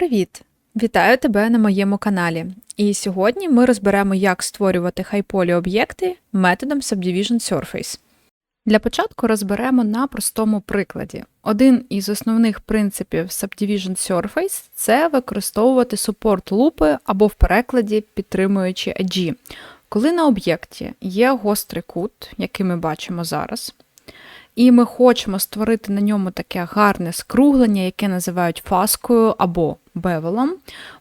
Привіт! Вітаю тебе на моєму каналі. І сьогодні ми розберемо, як створювати хайполі об'єкти методом Subdivision Surface. Для початку розберемо на простому прикладі. Один із основних принципів Subdivision Surface це використовувати супорт лупи або в перекладі підтримуючи еджі. Коли на об'єкті є гострий кут, який ми бачимо зараз, і ми хочемо створити на ньому таке гарне скруглення, яке називають фаскою або бевелом,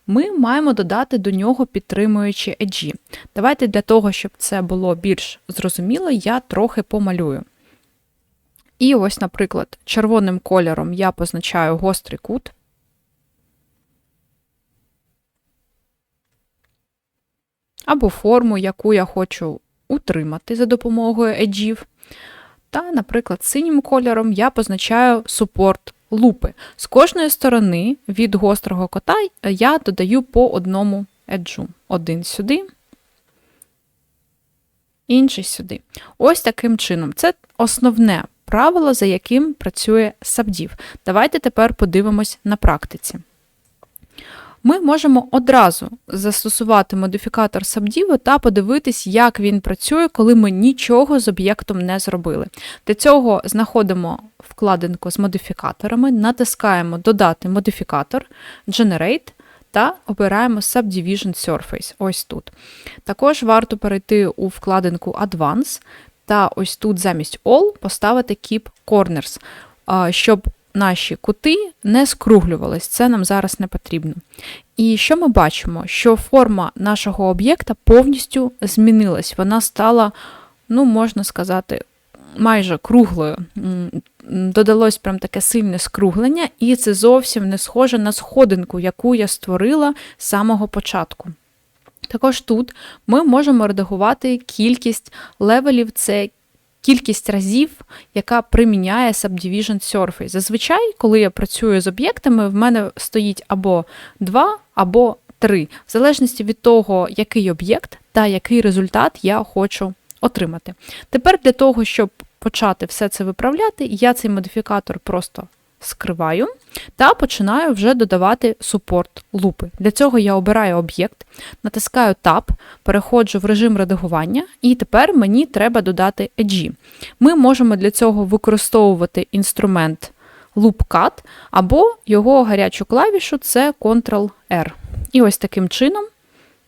ми маємо додати до нього підтримуючі еджі. Давайте для того, щоб це було більш зрозуміло, я трохи помалюю. І ось, наприклад, червоним кольором я позначаю гострий кут. Або форму, яку я хочу утримати за допомогою еджів. Та, наприклад, синім кольором я позначаю супорт лупи. З кожної сторони від гострого кота я додаю по одному еджу. Один сюди, інший сюди. Ось таким чином. Це основне правило, за яким працює сабдів. Давайте тепер подивимось на практиці ми можемо одразу застосувати модифікатор Subdiv та подивитись, як він працює, коли ми нічого з об'єктом не зробили. Для цього знаходимо вкладинку з модифікаторами, натискаємо Додати модифікатор, Generate. Та обираємо Subdivision Surface, ось тут. Також варто перейти у вкладинку Advance, та ось тут замість All поставити Keep Corners, щоб наші кути не скруглювались, це нам зараз не потрібно. І що ми бачимо? Що форма нашого об'єкта повністю змінилась. Вона стала, ну, можна сказати, майже круглою. Додалось прям таке сильне скруглення, і це зовсім не схоже на сходинку, яку я створила з самого початку. Також тут ми можемо редагувати кількість левелів, це кількість разів, яка приміняє Subdivision Surface. Зазвичай, коли я працюю з об'єктами, в мене стоїть або 2, або 3, в залежності від того, який об'єкт та який результат я хочу отримати. Тепер для того, щоб почати все це виправляти, я цей модифікатор просто скриваю та починаю вже додавати супорт лупи. Для цього я обираю об'єкт, натискаю Tab, переходжу в режим редагування, і тепер мені треба додати Edge. Ми можемо для цього використовувати інструмент Loop або його гарячу клавішу це Ctrl-R. І ось таким чином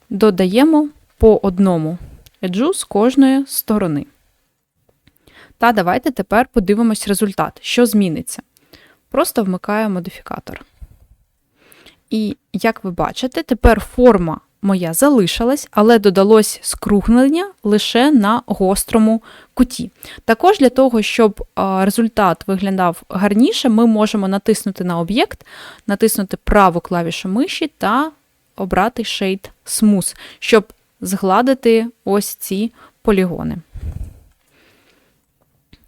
додаємо по одному еджу з кожної сторони. Та давайте тепер подивимось результат, що зміниться. Просто вмикаю модифікатор. І, як ви бачите, тепер форма моя залишилась, але додалось скруглення лише на гострому куті. Також для того, щоб результат виглядав гарніше, ми можемо натиснути на об'єкт, натиснути праву клавішу миші та обрати Shade Smooth, щоб згладити ось ці полігони.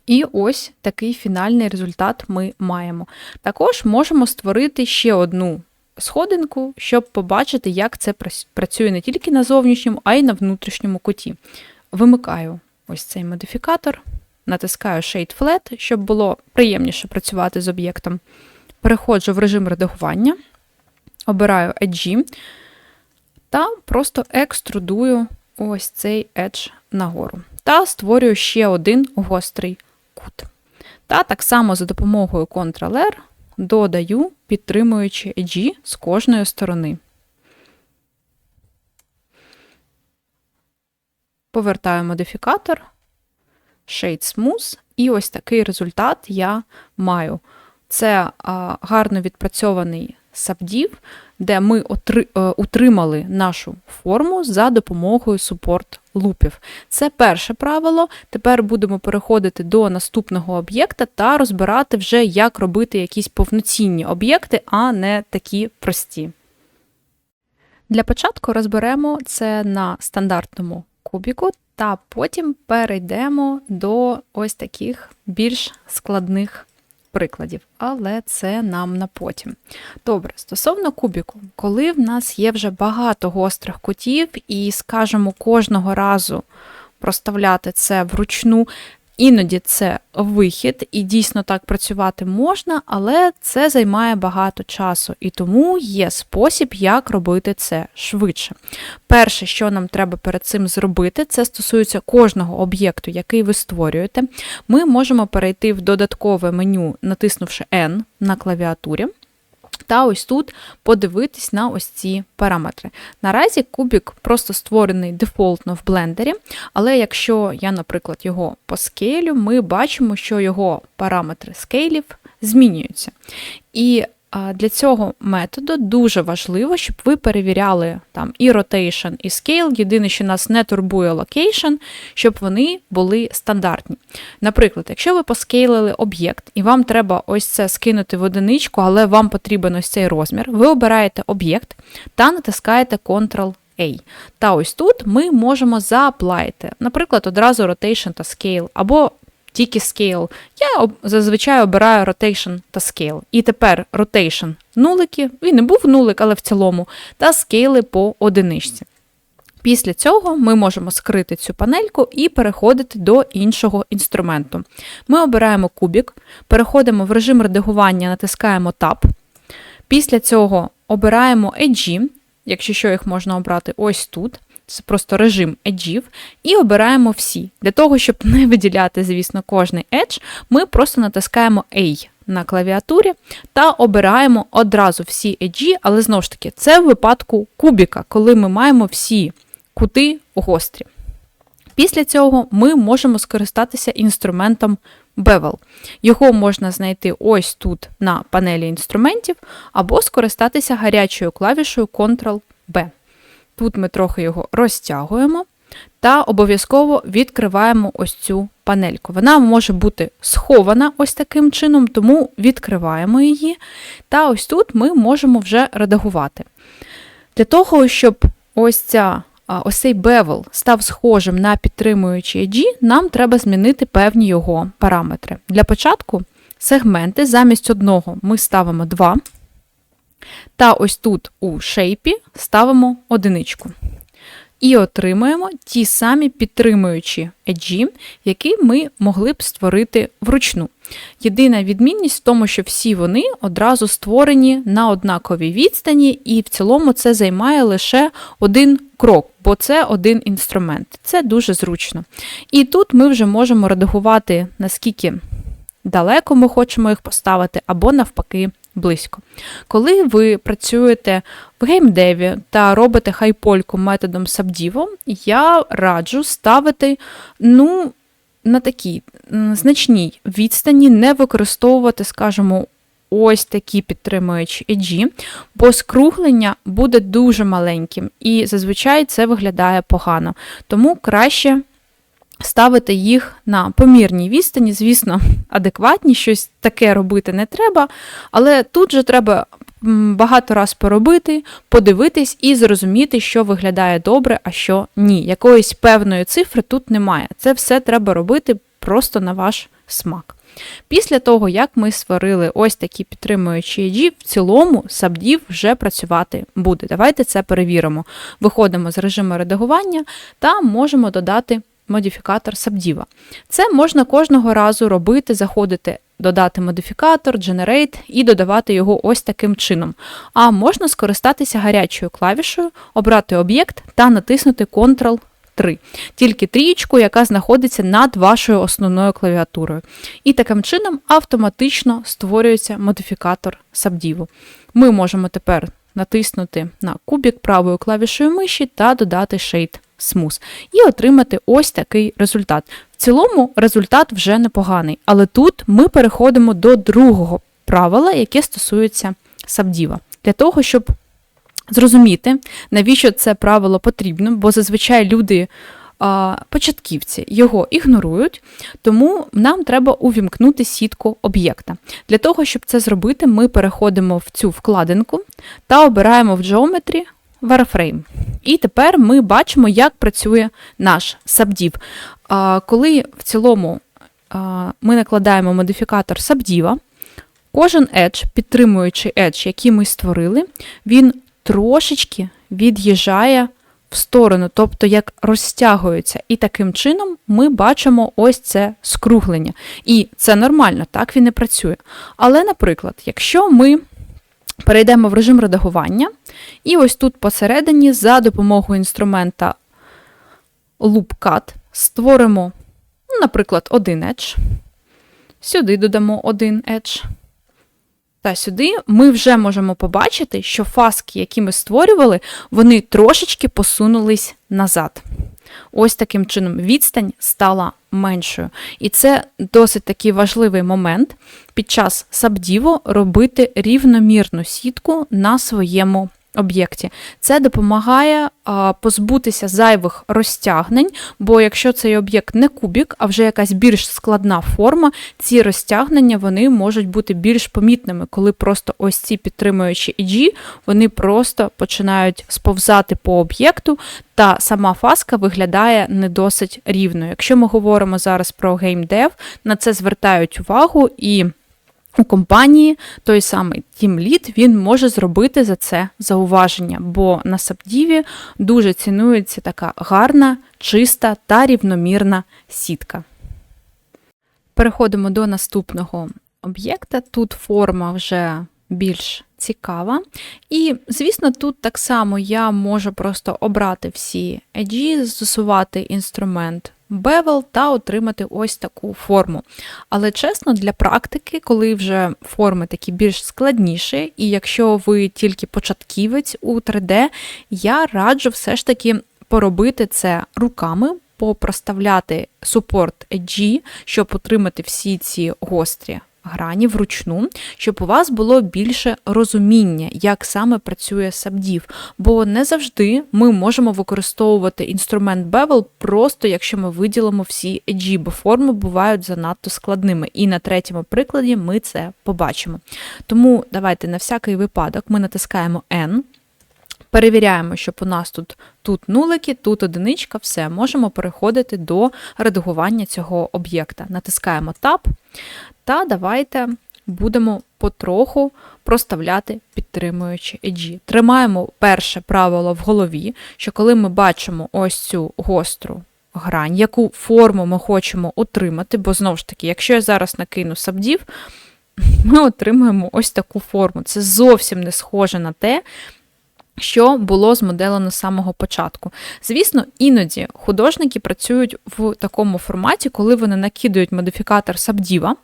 І ось такий фінальний результат ми маємо. Також можемо створити ще одну сходинку, щоб побачити, як це працює не тільки на зовнішньому, а й на внутрішньому куті. Вимикаю ось цей модифікатор, натискаю Shade Flat, щоб було приємніше працювати з об'єктом. Переходжу в режим редагування, обираю Edge та просто екструдую ось цей Edge нагору. Та створюю ще один гострий кут. Та так само за допомогою Ctrl-R додаю, підтримуючи Edge з кожної сторони. Повертаю модифікатор, Shade Smooth, і ось такий результат я маю. Це гарно відпрацьований сабдів, де ми е, утримали нашу форму за допомогою супорт лупів. Це перше правило. Тепер будемо переходити до наступного об'єкта та розбирати вже, як робити якісь повноцінні об'єкти, а не такі прості. Для початку розберемо це на стандартному кубіку, та потім перейдемо до ось таких більш складних прикладів, але це нам на потім. Добре, стосовно кубіку, коли в нас є вже багато гострих кутів, і, скажімо, кожного разу проставляти це вручну. Іноді це вихід, і дійсно так працювати можна, але це займає багато часу, і тому є спосіб, як робити це швидше. Перше, що нам треба перед цим зробити, це стосується кожного об'єкту, який ви створюєте. Ми можемо перейти в додаткове меню, натиснувши N на клавіатурі. Та ось тут подивитись на ось ці параметри. Наразі кубік просто створений дефолтно в блендері, але якщо я, наприклад, його поскейлю, ми бачимо, що його параметри скейлів змінюються. І для цього методу дуже важливо, щоб ви перевіряли там і rotation, і scale. Єдине, що нас не турбує location, щоб вони були стандартні. Наприклад, якщо ви поскейлили об'єкт, і вам треба ось це скинути в одиничку, але вам потрібен ось цей розмір, ви обираєте об'єкт та натискаєте Ctrl. A. Та ось тут ми можемо зааплайти, наприклад, одразу rotation та scale, або тільки scale. Я зазвичай обираю rotation та scale. І тепер rotation нулики, він не був нулик, але в цілому, та скейли по одиничці. Після цього ми можемо скрити цю панельку і переходити до іншого інструменту. Ми обираємо кубік, переходимо в режим редагування, натискаємо Tab. Після цього обираємо Edge, якщо що їх можна обрати ось тут це просто режим еджів, і обираємо всі. Для того, щоб не виділяти, звісно, кожний edge, ми просто натискаємо A на клавіатурі та обираємо одразу всі еджі, але знову ж таки, це в випадку кубіка, коли ми маємо всі кути гострі. Після цього ми можемо скористатися інструментом Bevel. Його можна знайти ось тут на панелі інструментів, або скористатися гарячою клавішою Ctrl-B. Тут ми трохи його розтягуємо та обов'язково відкриваємо ось цю панельку. Вона може бути схована ось таким чином, тому відкриваємо її. Та ось тут ми можемо вже редагувати. Для того, щоб ось ця ось цей бевел став схожим на підтримуючий edge, нам треба змінити певні його параметри. Для початку сегменти замість одного ми ставимо два. Та ось тут у шейпі ставимо одиничку. І отримуємо ті самі підтримуючі еджі, які ми могли б створити вручну. Єдина відмінність в тому, що всі вони одразу створені на однаковій відстані, і в цілому це займає лише один крок, бо це один інструмент. Це дуже зручно. І тут ми вже можемо редагувати, наскільки далеко ми хочемо їх поставити, або навпаки близько. Коли ви працюєте в геймдеві та робите хайпольку методом Subdivo, я раджу ставити, ну, на такій значній відстані, не використовувати, скажімо, ось такі підтримуючі еджі, бо скруглення буде дуже маленьким, і зазвичай це виглядає погано. Тому краще ставити їх на помірній відстані, звісно, адекватні, щось таке робити не треба, але тут же треба багато раз поробити, подивитись і зрозуміти, що виглядає добре, а що ні. Якоїсь певної цифри тут немає. Це все треба робити просто на ваш смак. Після того, як ми створили ось такі підтримуючі EG, в цілому Сабдів вже працювати буде. Давайте це перевіримо. Виходимо з режиму редагування та можемо додати модифікатор Subdiva. Це можна кожного разу робити, заходити, додати модифікатор, Generate і додавати його ось таким чином. А можна скористатися гарячою клавішою, обрати об'єкт та натиснути Ctrl. 3. Тільки трієчку, яка знаходиться над вашою основною клавіатурою. І таким чином автоматично створюється модифікатор Subdivo. Ми можемо тепер натиснути на кубік правою клавішою миші та додати Shade смуз, і отримати ось такий результат. В цілому результат вже непоганий, але тут ми переходимо до другого правила, яке стосується сабдіва. Для того, щоб зрозуміти, навіщо це правило потрібно, бо зазвичай люди. Початківці його ігнорують, тому нам треба увімкнути сітку об'єкта. Для того, щоб це зробити, ми переходимо в цю вкладинку та обираємо в Geometry Warframe. І тепер ми бачимо, як працює наш Subdiv. Коли в цілому ми накладаємо модифікатор Subdiv, кожен edge, підтримуючи edge, який ми створили, він трошечки від'їжджає в сторону, тобто як розтягуються. І таким чином ми бачимо ось це скруглення. І це нормально, так він і працює. Але, наприклад, якщо ми перейдемо в режим редагування, і ось тут посередині за допомогою інструмента Loop Cut створимо, ну, наприклад, один edge. Сюди додамо один edge. Та сюди ми вже можемо побачити, що фаски, які ми створювали, вони трошечки посунулись назад. Ось таким чином відстань стала меншою. І це досить такий важливий момент під час сабдіву робити рівномірну сітку на своєму об'єкті. Це допомагає а, позбутися зайвих розтягнень, бо якщо цей об'єкт не кубік, а вже якась більш складна форма, ці розтягнення вони можуть бути більш помітними, коли просто ось ці підтримуючі EG, вони просто починають сповзати по об'єкту, та сама фаска виглядає не досить рівно. Якщо ми говоримо зараз про геймдев, на це звертають увагу і. У компанії той самий Lead, він може зробити за це зауваження, бо на Сабдіві дуже цінується така гарна, чиста та рівномірна сітка. Переходимо до наступного об'єкта. Тут форма вже більш цікава. І, звісно, тут так само я можу просто обрати всі edge, застосувати інструмент Bevel та отримати ось таку форму. Але чесно, для практики, коли вже форми такі більш складніші, і якщо ви тільки початківець у 3D, я раджу все ж таки поробити це руками. Попроставляти супорт G, щоб отримати всі ці гострі грані вручну, щоб у вас було більше розуміння, як саме працює сабдів. Бо не завжди ми можемо використовувати інструмент Bevel просто якщо ми виділимо всі еджі, бо форми бувають занадто складними. І на третьому прикладі ми це побачимо. Тому давайте на всякий випадок ми натискаємо N. Перевіряємо, щоб у нас тут тут нулики, тут одиничка, все, можемо переходити до редагування цього об'єкта. Натискаємо Tab та давайте будемо потроху проставляти підтримуючі еджі. Тримаємо перше правило в голові, що коли ми бачимо ось цю гостру грань, яку форму ми хочемо отримати, бо знову ж таки, якщо я зараз накину сабдів, ми отримуємо ось таку форму. Це зовсім не схоже на те, що було змоделено з самого початку. Звісно, іноді художники працюють в такому форматі, коли вони накидують модифікатор сабдіва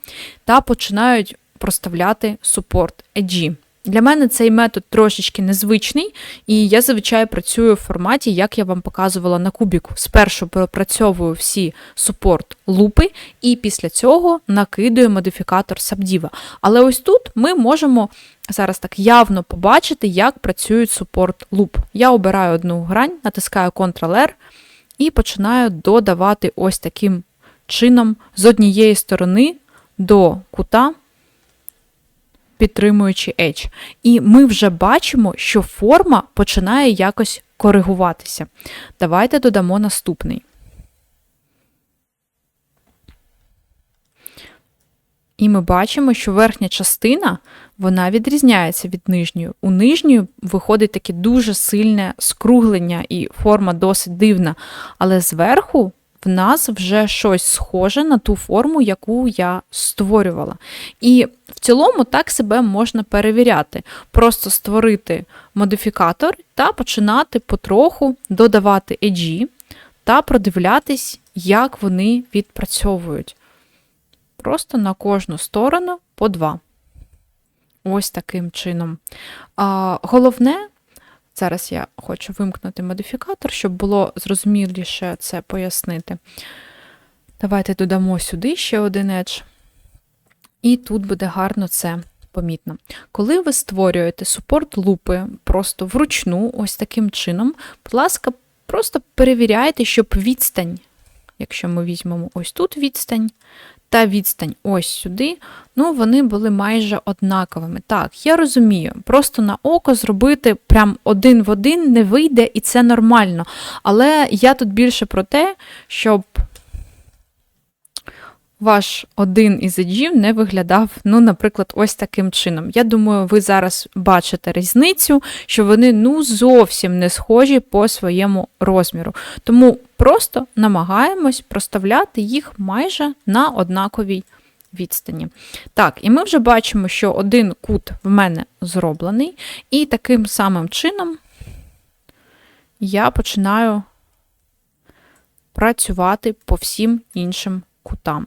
та починають проставляти супорт Edge. Для мене цей метод трошечки незвичний, і я зазвичай працюю в форматі, як я вам показувала на кубіку. Спершу пропрацьовую всі супорт лупи, і після цього накидую модифікатор Subdiva. Але ось тут ми можемо зараз так явно побачити, як працюють супорт луп. Я обираю одну грань, натискаю Ctrl-R і починаю додавати ось таким чином з однієї сторони до кута підтримуючи Edge. І ми вже бачимо, що форма починає якось коригуватися. Давайте додамо наступний. І ми бачимо, що верхня частина вона відрізняється від нижньої. У нижньої виходить таке дуже сильне скруглення, і форма досить дивна. Але зверху в нас вже щось схоже на ту форму, яку я створювала. І в цілому так себе можна перевіряти. Просто створити модифікатор та починати потроху додавати edge та продивлятись, як вони відпрацьовують. Просто на кожну сторону по два. Ось таким чином. А, Головне Зараз я хочу вимкнути модифікатор, щоб було зрозуміліше це пояснити. Давайте додамо сюди ще один edge. І тут буде гарно це помітно. Коли ви створюєте супорт лупи просто вручну, ось таким чином, будь ласка, просто перевіряйте, щоб відстань, якщо ми візьмемо ось тут відстань, та відстань ось сюди, ну вони були майже однаковими. Так, я розумію, просто на око зробити прям один в один не вийде, і це нормально. Але я тут більше про те, щоб ваш один із еджів не виглядав, ну, наприклад, ось таким чином. Я думаю, ви зараз бачите різницю, що вони ну зовсім не схожі по своєму розміру. Тому просто намагаємось проставляти їх майже на однаковій відстані. Так, і ми вже бачимо, що один кут в мене зроблений, і таким самим чином я починаю працювати по всім іншим кутам.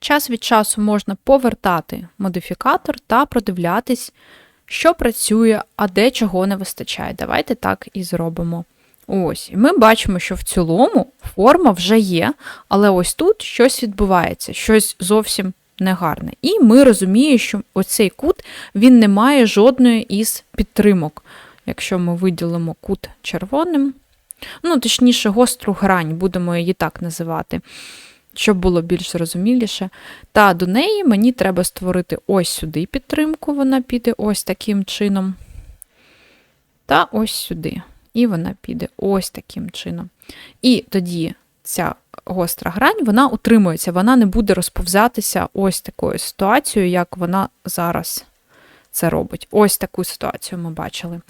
Час від часу можна повертати модифікатор та продивлятись, що працює, а де чого не вистачає. Давайте так і зробимо. Ось, і ми бачимо, що в цілому форма вже є, але ось тут щось відбувається, щось зовсім негарне. І ми розуміємо, що оцей кут він не має жодної із підтримок. Якщо ми виділимо кут червоним, ну, точніше, гостру грань, будемо її так називати, щоб було більш зрозуміліше. Та до неї мені треба створити ось сюди підтримку, вона піде ось таким чином. Та ось сюди. І вона піде ось таким чином. І тоді ця гостра грань вона утримується, вона не буде розповзатися ось такою ситуацією, як вона зараз це робить. Ось таку ситуацію ми бачили.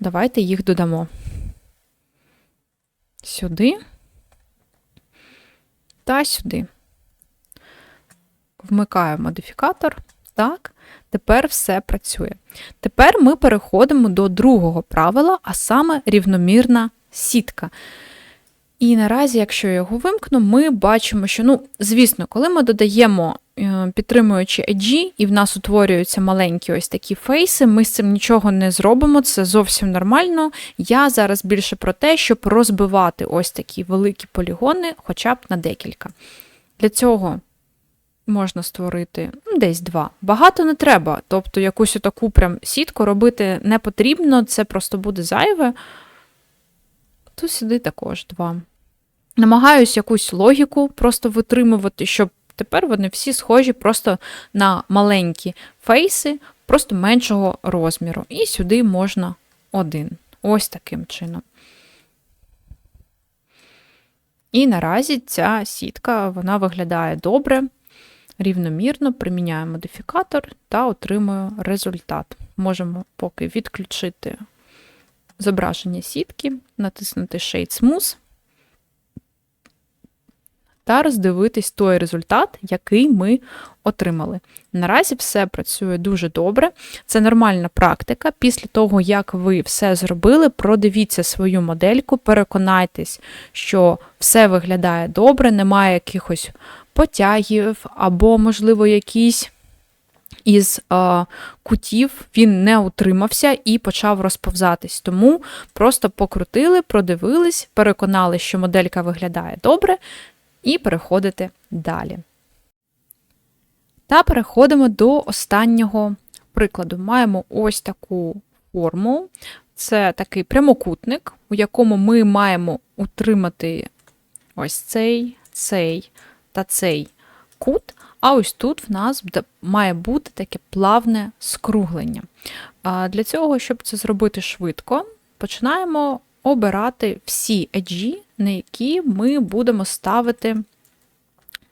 Давайте їх додамо сюди та сюди. Вмикаю модифікатор. Так, тепер все працює. Тепер ми переходимо до другого правила, а саме рівномірна сітка. І наразі, якщо я його вимкну, ми бачимо, що, ну, звісно, коли ми додаємо підтримуючи edge, і в нас утворюються маленькі ось такі фейси, ми з цим нічого не зробимо, це зовсім нормально. Я зараз більше про те, щоб розбивати ось такі великі полігони, хоча б на декілька. Для цього можна створити ну, десь два. Багато не треба, тобто якусь таку прям сітку робити не потрібно, це просто буде зайве. Тут сюди також два. Намагаюсь якусь логіку просто витримувати, щоб тепер вони всі схожі просто на маленькі фейси, просто меншого розміру. І сюди можна один. Ось таким чином. І наразі ця сітка вона виглядає добре, рівномірно, приміняю модифікатор та отримую результат. Можемо поки відключити зображення сітки, натиснути Shade Smooth та роздивитись той результат, який ми отримали. Наразі все працює дуже добре. Це нормальна практика. Після того, як ви все зробили, продивіться свою модельку, переконайтесь, що все виглядає добре, немає якихось потягів або, можливо, якісь із е, кутів він не утримався і почав розповзатись. Тому просто покрутили, продивились, переконали, що моделька виглядає добре, і переходите далі. Та переходимо до останнього прикладу. Маємо ось таку форму. Це такий прямокутник, у якому ми маємо утримати ось цей, цей та цей кут. А ось тут в нас має бути таке плавне скруглення. Для цього, щоб це зробити швидко, починаємо обирати всі еджі, на які ми будемо ставити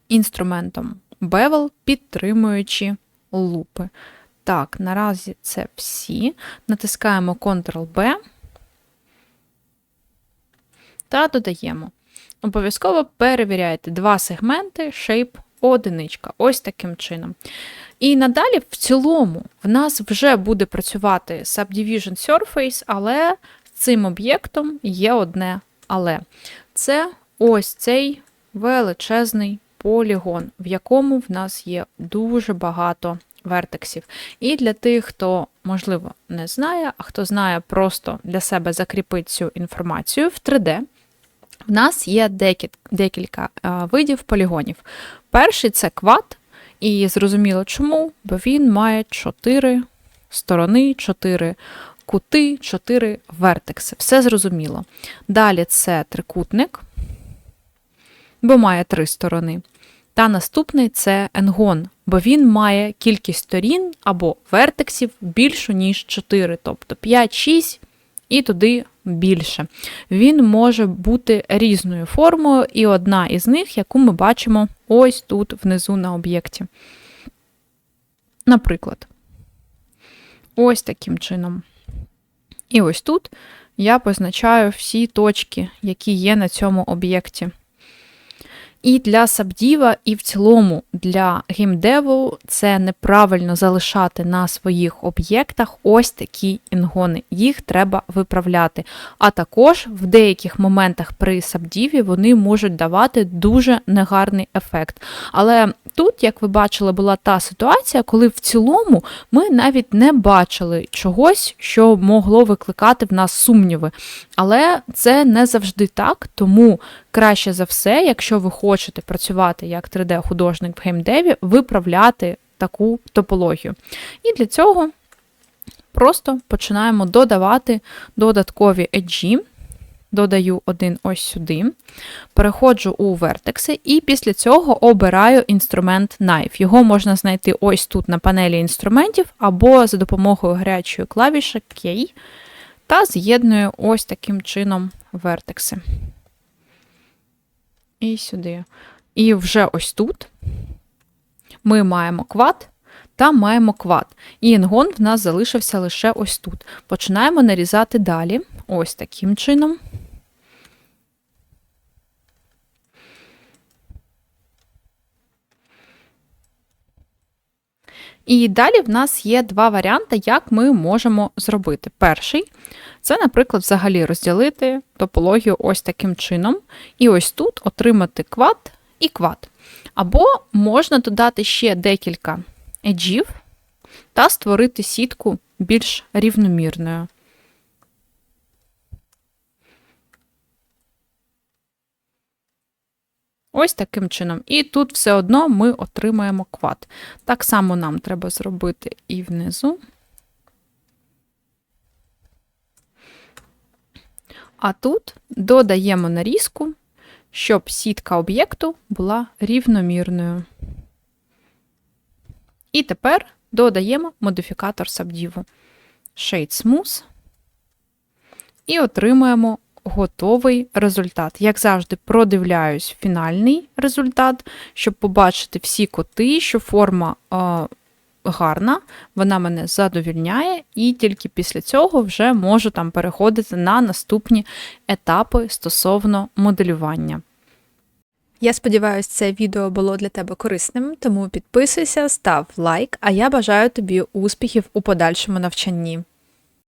інструментом Bevel, підтримуючи лупи. Так, наразі це всі. Натискаємо Ctrl-B та додаємо. Обов'язково перевіряйте два сегменти, shape одиничка. Ось таким чином. І надалі, в цілому, в нас вже буде працювати Subdivision Surface, але з цим об'єктом є одне але. Це ось цей величезний полігон, в якому в нас є дуже багато вертексів. І для тих, хто, можливо, не знає, а хто знає, просто для себе закріпить цю інформацію в 3D. В нас є декілька видів полігонів. Перший це квад, і зрозуміло чому, бо він має 4 сторони, 4 кути, 4 вертекси. Все зрозуміло. Далі це трикутник, бо має три сторони. Та наступний це енгон бо він має кількість сторін або вертексів більшу, ніж 4, тобто 5, 6 і туди більше. Він може бути різною формою, і одна із них, яку ми бачимо ось тут внизу на об'єкті. Наприклад, ось таким чином. І ось тут я позначаю всі точки, які є на цьому об'єкті. І для сабдіва, і в цілому для геймдеву це неправильно залишати на своїх об'єктах ось такі інгони. Їх треба виправляти. А також в деяких моментах при сабдіві вони можуть давати дуже негарний ефект. Але тут, як ви бачили, була та ситуація, коли в цілому ми навіть не бачили чогось, що могло викликати в нас сумніви. Але це не завжди так, тому краще за все, якщо ви хочете працювати як 3D-художник в геймдеві, виправляти таку топологію. І для цього просто починаємо додавати додаткові еджі. Додаю один ось сюди, переходжу у вертекси, і після цього обираю інструмент Knife. Його можна знайти ось тут на панелі інструментів, або за допомогою гарячої клавіші K, та з'єдную ось таким чином вертекси. І сюди. І вже ось тут ми маємо квад та маємо квад. І інгон в нас залишився лише ось тут. Починаємо нарізати далі, ось таким чином. І далі в нас є два варіанти, як ми можемо зробити. Перший це, наприклад, взагалі розділити топологію ось таким чином, і ось тут отримати квад і квад. Або можна додати ще декілька еджів та створити сітку більш рівномірною. Ось таким чином. І тут все одно ми отримаємо квад. Так само нам треба зробити і внизу. А тут додаємо нарізку, щоб сітка об'єкту була рівномірною. І тепер додаємо модифікатор Subdiv Shade Smooth і отримуємо готовий результат. Як завжди, продивляюсь фінальний результат, щоб побачити всі коти, що форма е, гарна, вона мене задовільняє, і тільки після цього вже можу там переходити на наступні етапи стосовно моделювання. Я сподіваюся, це відео було для тебе корисним, тому підписуйся, став лайк, а я бажаю тобі успіхів у подальшому навчанні.